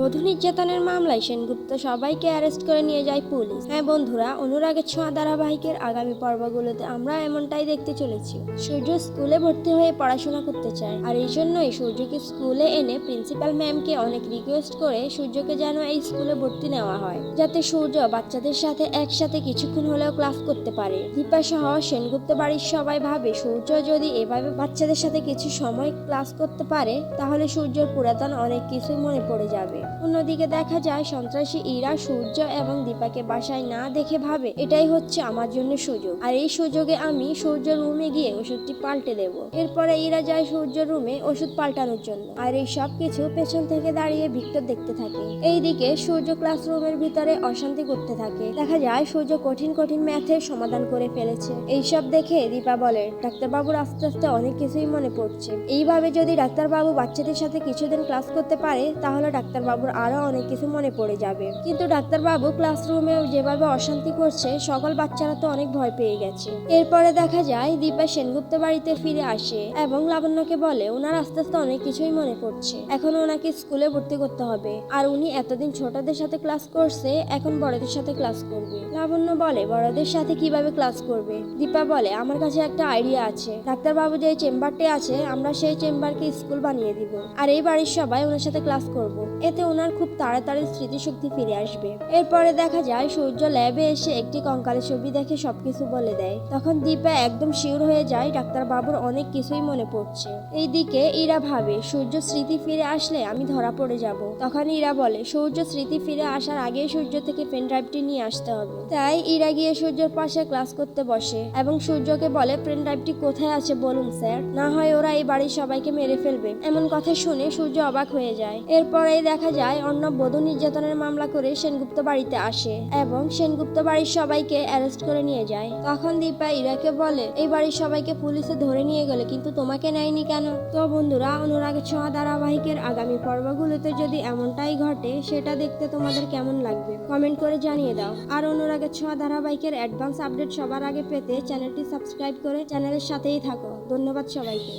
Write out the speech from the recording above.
বধূ নির্যাতনের মামলায় সেনগুপ্ত সবাইকে অ্যারেস্ট করে নিয়ে যায় পুলিশ। হ্যাঁ বন্ধুরা, অনুরাগের ছোঁয়া ধারাবাহিকের আগামী পর্বগুলোতে আমরা এমনটাই দেখতে চলেছি। সূর্য স্কুলে ভর্তি হয়ে পড়াশোনা করতে চায়। আর এই জন্যই সূর্যকে স্কুলে এনে প্রিন্সিপাল ম্যামকে অনেক রিকোয়েস্ট করে সূর্যকে যেন এই স্কুলে ভর্তি নেওয়া হয়, যাতে সূর্য বাচ্চাদের সাথে একসাথে কিছুক্ষণ হলেও ক্লাস করতে পারে। দীপা সহ সেনগুপ্ত বাড়ির সবাই ভাবে, সূর্য যদি এভাবে বাচ্চাদের সাথে কিছু সময় ক্লাস করতে পারে, তাহলে সূর্যর পুরাতন অনেক কিছুই মনে পড়ে যাবে। অন্যদিকে দেখা যায়, সন্ত্রাসী ইরা সূর্য এবং দীপাকে বাসায় না দেখে ভাবে, এটাই হচ্ছে আমার জন্য সুযোগ। আর এই সুযোগে আমি সূর্য রুমে গিয়ে ওষুধটি পাল্টে দেব। এরপরে ইরা যায় সূর্য রুমে ওষুধ পাল্টানোর জন্য। আর এই সব কিছু পেছন থেকে দাঁড়িয়ে ভিক্টর দেখতে থাকে। এইদিকে সূর্য ক্লাসরুমের ভিতরে অশান্তি করতে থাকে। দেখা যায়, সূর্য কঠিন কঠিন ম্যাথের সমাধান করে ফেলেছে। এইসব দেখে দীপা বলে, ডাক্তারবাবুর আস্তে আস্তে অনেক কিছুই মনে পড়ছে। এইভাবে যদি ডাক্তারবাবু বাচ্চাদের সাথে কিছুদিন ক্লাস করতে পারে, তাহলে ডাক্তারবাবুর আরও অনেক কিছু মনে পড়ে যাবে। কিন্তু ডাক্তারবাবু ক্লাসরুমে যেভাবে অশান্তি করছে, সকল বাচ্চারা তো অনেক ভয় পেয়ে গেছে। এরপরে দেখা যায়, দীপা সেনগুপ্ত বাড়িতে ফিরে আসে এবং লাবণ্যকে বলে, ওনার আস্তে আস্তে অনেক কিছুই মনে পড়ছে। এখন ওনাকে স্কুলে ভর্তি করতে হবে। আর উনি এতদিন ছোটদের সাথে ক্লাস করছে, এখন বড়দের সাথে ক্লাস করবে। লাবণ্য বলে, বড়দের সাথে কীভাবে ক্লাস করবে? দীপা বলে, আমার কাছে একটা আইডিয়া আছে। ডাক্তারবাবু যে চেম্বারটি আছে, আমরা সেই চেম্বারকে স্কুল বানিয়ে দিব। আর এই বাড়ির সবাই ওনার সাথে ক্লাস করব। এতে ওনার খুব তাড়াতাড়ি স্মৃতিশক্তি ফিরে আসবে। এরপরে দেখা যায়, সূর্য ল্যাবে এসে একটি কঙ্কালের ছবি দেখে সবকিছু বলে দেয়। তখন দীপা একদম শিওর হয়ে যায় ডাক্তার বাবুর অনেক কিছুই মনে পড়ছে। এইদিকে ইরা ভাবে, সূর্য স্মৃতি ফিরে আসলে আমি ধরা পড়ে যাব। তখন ইরা বলে, সূর্য স্মৃতি ফিরে আসার আগে সূর্য থেকে পেন ড্রাইভটি নিয়ে আসতে হবে। তাই ইরা গিয়ে সূর্যের পাশে ক্লাস করতে বসে এবং সূর্যকে বলে, পেন ড্রাইভটি কোথায় আছে বলুন, স্যার। না হয় ওরা এই বাড়ির সবাইকে মেরে ফেলবে। এমন কথা শুনে সূর্য অবাক হয়ে যায়। এরপরেই দেখা যায়, অন্য বধূ নির্যাতনের মামলা করে সেনগুপ্ত বাড়িতে আসে এবং সেনগুপ্ত বাড়ির সবাইকে অ্যারেস্ট করে নিয়ে যায়। তখন দীপা ইরাকে বলে, এই বাড়ির সবাইকে পুলিশে ধরে নিয়ে গেলে কিন্তু তোমাকে নেয়নি কেন? তো বন্ধুরা অনুরাগের ছোঁয়া ধারাবাহিকের আগামী পর্বগুলোতে যদি এমনটাই ঘটে, সেটা দেখতে তোমাদের কেমন লাগবে? কমেন্ট করে জানিয়ে দাও। আর অনুরাগের ছোঁয়া ধারাবাহিকের অ্যাডভান্স আপডেট সবার আগে পেতে চ্যানেলটি সাবস্ক্রাইব করে চ্যানেলের সাথেই থাকো। ধন্যবাদ সবাইকে।